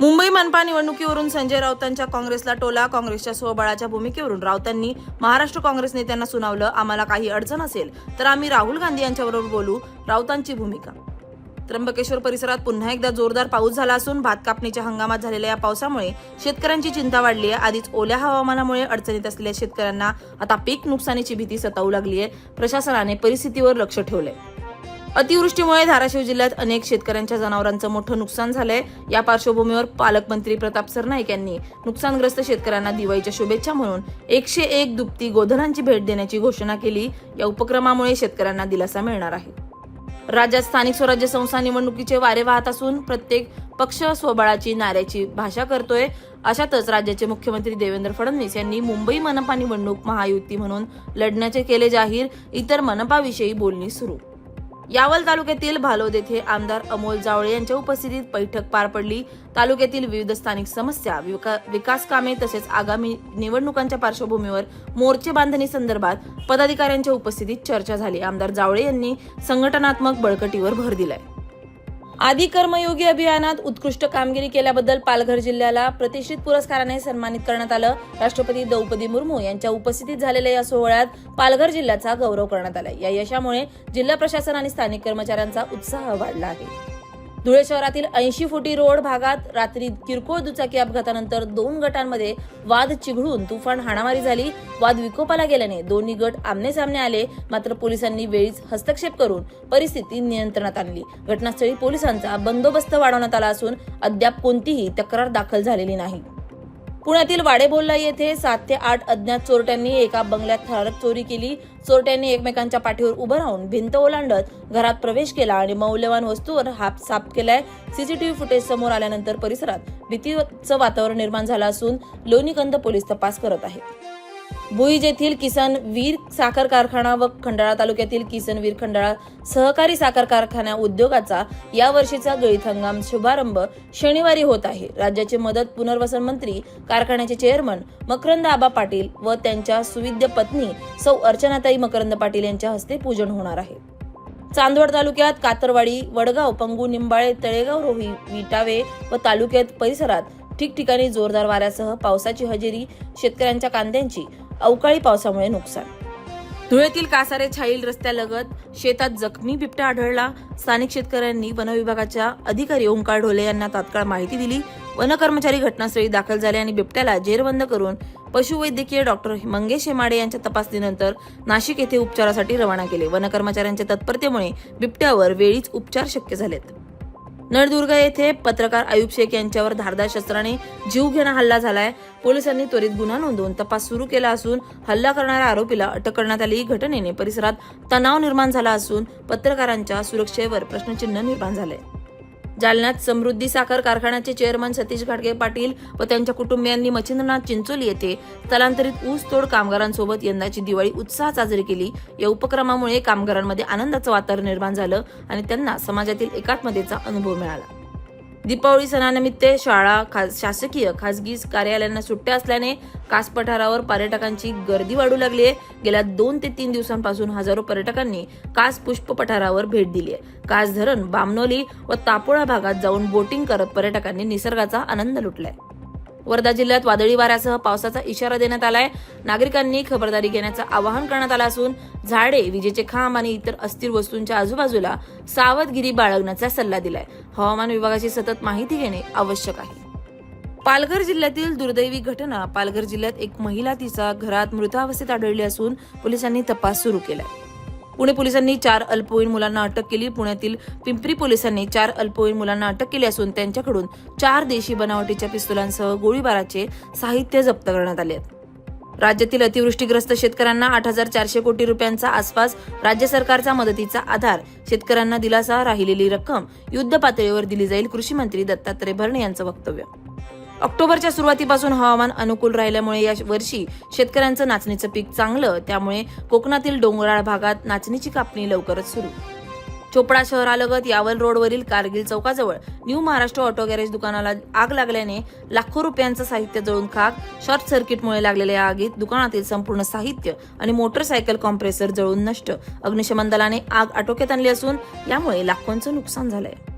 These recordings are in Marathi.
मुंबई मनपा निवडणुकीवरून संजय राऊतांच्या काँग्रेसला टोला काँग्रेसच्या स्वबळाच्या भूमिकेवरून राऊतांनी महाराष्ट्र काँग्रेस नेत्यांना सुनावलं आम्हाला काही अडचण असेल तर आम्ही राहुल गांधी यांच्याबरोबर बोलू राऊतांची भूमिका. त्र्यंबकेश्वर परिसरात पुन्हा एकदा जोरदार पाऊस झाला असून भात कापणीच्या हंगामात झालेल्या या पावसामुळे शेतकऱ्यांची चिंता वाढली आहे. आधीच ओल्या हवामानामुळे अडचणीत असलेल्या शेतकऱ्यांना आता पीक नुकसानीची भीती सतावू लागली आहे. प्रशासनाने परिस्थितीवर लक्ष ठेवलंय. अतिवृष्टीमुळे धाराशिव जिल्ह्यात अनेक शेतकऱ्यांच्या जनावरांचं मोठं नुकसान झालंय. या पार्श्वभूमीवर पालकमंत्री प्रताप सरनाईक यांनी नुकसानग्रस्त शेतकऱ्यांना दिवाळीच्या शुभेच्छा म्हणून एकशे एक दुपती गोधनांची भेट देण्याची घोषणा केली. या उपक्रमामुळे शेतकऱ्यांना दिलासा मिळणार आहे. राज्यात स्थानिक स्वराज्य संस्था निवडणुकीचे वारे वाहत असून प्रत्येक पक्ष स्वबळाची नाऱ्याची भाषा करतोय. अशातच राज्याचे मुख्यमंत्री देवेंद्र फडणवीस यांनी मुंबई मनपा निवडणूक महायुती म्हणून लढण्याचे केले जाहीर. इतर मनपाविषयी बोलणी सुरू. यावल तालुक्यातील भालोद येथे आमदार अमोल जावळे यांच्या उपस्थितीत बैठक पार पडली. तालुक्यातील विविध स्थानिक समस्या विका- विकास कामे तसेच आगामी निवडणुकांच्या पार्श्वभूमीवर मोर्चे बांधणी संदर्भात पदाधिकाऱ्यांच्या उपस्थितीत चर्चा झाली. आमदार जावळे यांनी संघटनात्मक बळकटीवर भर दिलाय. आदी कर्मयोगी अभियानात उत्कृष्ट कामगिरी केल्याबद्दल पालघर जिल्ह्याला प्रतिष्ठित पुरस्काराने सन्मानित करण्यात आलं. राष्ट्रपती द्रौपदी मुर्मू यांच्या उपस्थितीत झालेल्या या सोहळ्यात पालघर जिल्ह्याचा गौरव करण्यात आला या यशामुळे जिल्हा प्रशासन आणि स्थानिक कर्मचाऱ्यांचा उत्साह वाढला आहे. धुळे शहरातील ऐंशी फुटी रोड भागात रात्री किरकोळ दुचाकी अपघातानंतर दोन गटांमध्ये वाद चिघळून तुफान हाणामारी झाली. वाद विकोपाला गेल्याने दोन्ही गट आमने सामने आले. मात्र पोलिसांनी वेळीच हस्तक्षेप करून परिस्थिती नियंत्रणात आणली. घटनास्थळी पोलिसांचा बंदोबस्त वाढवण्यात आला असून अद्याप कोणतीही तक्रार दाखल झालेली नाही. पुण्यातील वाडेबोल्ला येथे सात ते आठ अज्ञात चोरट्यांनी एका बंगल्यात थरारक चोरी केली. चोरट्यांनी एकमेकांच्या पाठीवर उभं राहून भिंत ओलांडत घरात प्रवेश केला आणि मौल्यवान वस्तूवर हाप साफ केलाय. सीसीटीव्ही फुटेज समोर आल्यानंतर परिसरात भीतीचं वातावरण निर्माण झालं असून लोणीकंद पोलीस तपास करत आहेत. भुईज येथील किसन वीर साखर कारखाना व खंडाळा तालुक्यातील किसन वीर खंडाळा सहकारी साखर कारखाना उद्योगाचा या वर्षीचा गळीत हंगाम शुभारंभ शनिवारी होत आहे. राज्याचे मदत पुनर्वसन मंत्री कारखान्याचे चेअरमन मकरंद आबा पाटील व त्यांच्या सुविद्य पत्नी सौ अर्चनाताई मकरंद पाटील यांच्या हस्ते पूजन होणार आहे. चांदवड तालुक्यात कातरवाडी वडगाव पंगू निंबाळे तळेगाव रोही विटावे व तालुक्यात परिसरात ठिकठिकाणी जोरदार वाऱ्यासह पावसाची हजेरी शेतकऱ्यांच्या कांद्यांची अवकाळी पावसामुळे नुकसान. धुळेतील कासारे छाईल रस्त्यालगत शेतात जखमी बिबट्या आढळला. स्थानिक शेतकऱ्यांनी वनविभागाच्या अधिकारी ओंकार ढोले यांना तात्काळ माहिती दिली. वन कर्मचारी घटनास्थळी दाखल झाले आणि बिबट्याला जेरबंद करून पशुवैद्यकीय डॉक्टर मंगेश हेमाडे यांच्या तपासणीनंतर नाशिक येथे उपचारासाठी रवाना केले. वन कर्मचाऱ्यांच्या तत्परतेमुळे बिबट्यावर वेळीच उपचार शक्य झालेत. नळदुर्ग येथे पत्रकार आयुब शेख यांच्यावर धारदार शस्त्राने जीवघेणा हल्ला झालाय. पोलिसांनी त्वरित गुन्हा नोंदवून तपास सुरू केला असून हल्ला करणाऱ्या आरोपीला अटक करण्यात आली. घटनेने परिसरात तणाव निर्माण झाला असून पत्रकारांच्या सुरक्षेवर प्रश्नचिन्ह निर्माण झाले जालन्यात समृद्धी साखर कारखान्याचे चेअरमन सतीश घाटगे पाटील व त्यांच्या कुटुंबियांनी मच्छिंद्रनाथ चिंचोली येथे स्थलांतरित ऊसतोड कामगारांसोबत यंदाची दिवाळी उत्साहात साजरी केली. या उपक्रमामुळे कामगारांमध्ये आनंदाचं वातावरण निर्माण झालं आणि त्यांना समाजातील एकात्मतेचा अनुभव मिळाला. दीपावली सणानिमित्त शाळा खास शासकीय खासगी कार्यालयांना सुट्ट्या असल्याने कास पठारावर पर्यटकांची गर्दी वाढू लागली आहे. गेल्या दोन ते तीन दिवसांपासून हजारो पर्यटकांनी कास पुष्प पठारावर भेट दिली आहे. कास धरण बामनोली व तापोळा भागात जाऊन बोटिंग करत पर्यटकांनी निसर्गाचा आनंद लुटलाय. वर्धा जिल्ह्यात वादळी वाऱ्यासह पावसाचा इशारा देण्यात आलाय. नागरिकांनी खबरदारी घेण्याचं आवाहन करण्यात आलं असून झाडे विजेचे खांब आणि इतर अस्थिर वस्तूंच्या आजूबाजूला सावधगिरी बाळगण्याचा सल्ला दिलाय. हवामान विभागाची सतत माहिती घेणे आवश्यक आहे. पालघर जिल्ह्यातील दुर्दैवी घटना पालघर जिल्ह्यात एक महिला तिचा घरात मृतावस्थेत आढळली असून पोलिसांनी तपास सुरू केलाय. पुणे पोलिसांनी चार अल्पवयीन मुलांना अटक केली. पुण्यातील पिंपरी पोलिसांनी चार अल्पवयीन मुलांना अटक केली असून त्यांच्याकडून चार देशी बनावटीच्या पिस्तुलांसह गोळीबाराचे साहित्य जप्त करण्यात आले. आहे राज्यातील अतिवृष्टीग्रस्त शेतकऱ्यांना आठ हजार चारशे कोटी रुपयांचा आसपास राज्य सरकारचा मदतीचा आधार शेतकऱ्यांना दिलासा राहिलेली रक्कम युद्ध पातळीवर दिली जाईल कृषी मंत्री दत्तात्रय भरणे यांचं वक्तव्य. ऑक्टोबरच्या सुरुवातीपासून हवामान अनुकूल राहिल्यामुळे या वर्षी शेतकऱ्यांचं नाचणीचं पीक चांगलं त्यामुळे कोकणातील डोंगराळ भागात नाचणीची कापणी लवकरच सुरू. चोपडा शहरालगत यावल रोडवरील कारगिल चौकाजवळ न्यू महाराष्ट्र ऑटो गॅरेज दुकानाला आग लागल्याने लाखो रुपयांचं साहित्य जळून खाक शॉर्ट सर्किटमुळे लागलेल्या या आगीत दुकानातील संपूर्ण साहित्य आणि मोटरसायकल कॉम्प्रेसर जळून नष्ट. अग्निशमन दलाने आग आटोक्यात आणली असून यामुळे लाखोंचं नुकसान झालंय.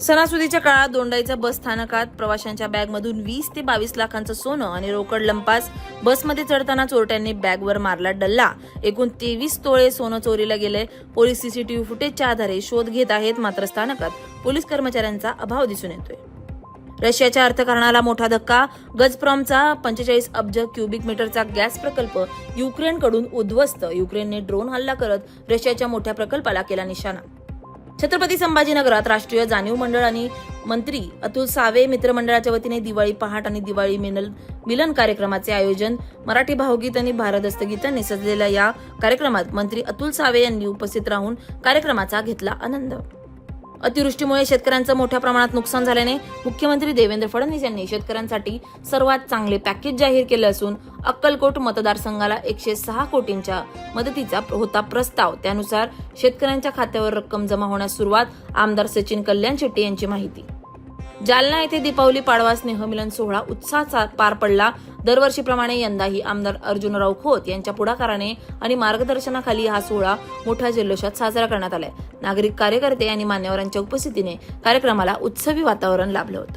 सणासुदीच्या काळात दोंडाईच्या बस स्थानकात प्रवाशांच्या बॅगमधून वीस ते बावीस लाखांचं सोनं आणि रोकड लंपास बसमध्ये चढताना चोरट्यांनी बॅगवर मारला डल्ला. एकूण तेवीस तोळे सोनं चोरीला गेले. पोलीस सीसीटीव्ही फुटेजच्या आधारे शोध घेत आहेत मात्र स्थानकात पोलीस कर्मचाऱ्यांचा अभाव दिसून येतोय. रशियाच्या अर्थकारणाला मोठा धक्का. गजप्रॉमचा पंचेचाळीस अब्ज क्युबिक मीटरचा गॅस प्रकल्प युक्रेनकडून उद्ध्वस्त. युक्रेनने ड्रोन हल्ला करत रशियाच्या मोठ्या प्रकल्पाला केला निशाणा. छत्रपती संभाजीनगरात राष्ट्रीय जाणीव मंडळ आणि मंत्री अतुल सावे मित्रमंडळाच्या वतीने दिवाळी पहाट आणि दिवाळी मिनल मिलन कार्यक्रमाचे आयोजन मराठी भावगीत आणि भारदस्त गीतांनी सजलेल्या या कार्यक्रमात मंत्री अतुल सावे यांनी उपस्थित राहून कार्यक्रमाचा घेतला आनंद. अतिवृष्टीमुळे शेतकऱ्यांचं मोठ्या प्रमाणात नुकसान झाल्याने मुख्यमंत्री देवेंद्र फडणवीस यांनी शेतकऱ्यांसाठी सर्वात चांगले पॅकेज जाहीर केले असून अक्कलकोट मतदारसंघाला एकशे सहा कोटींच्या मदतीचा होता प्रस्ताव. त्यानुसार शेतकऱ्यांच्या खात्यावर रक्कम जमा होण्यास सुरुवात आमदार सचिन कल्याण शेट्टी यांची माहिती. जालना येथे दीपावली पाडवा स्नेहमिलन सोहळा उत्साहात पार पडला. दरवर्षीप्रमाणे यंदाही आमदार अर्जुनराव खोत यांच्या पुढाकाराने आणि मार्गदर्शनाखाली हा सोहळा मोठ्या जल्लोषात साजरा करण्यात आलाय. नागरिक कार्यकर्ते आणि मान्यवरांच्या उपस्थितीने कार्यक्रमाला उत्सवी वातावरण लाभलं होतं.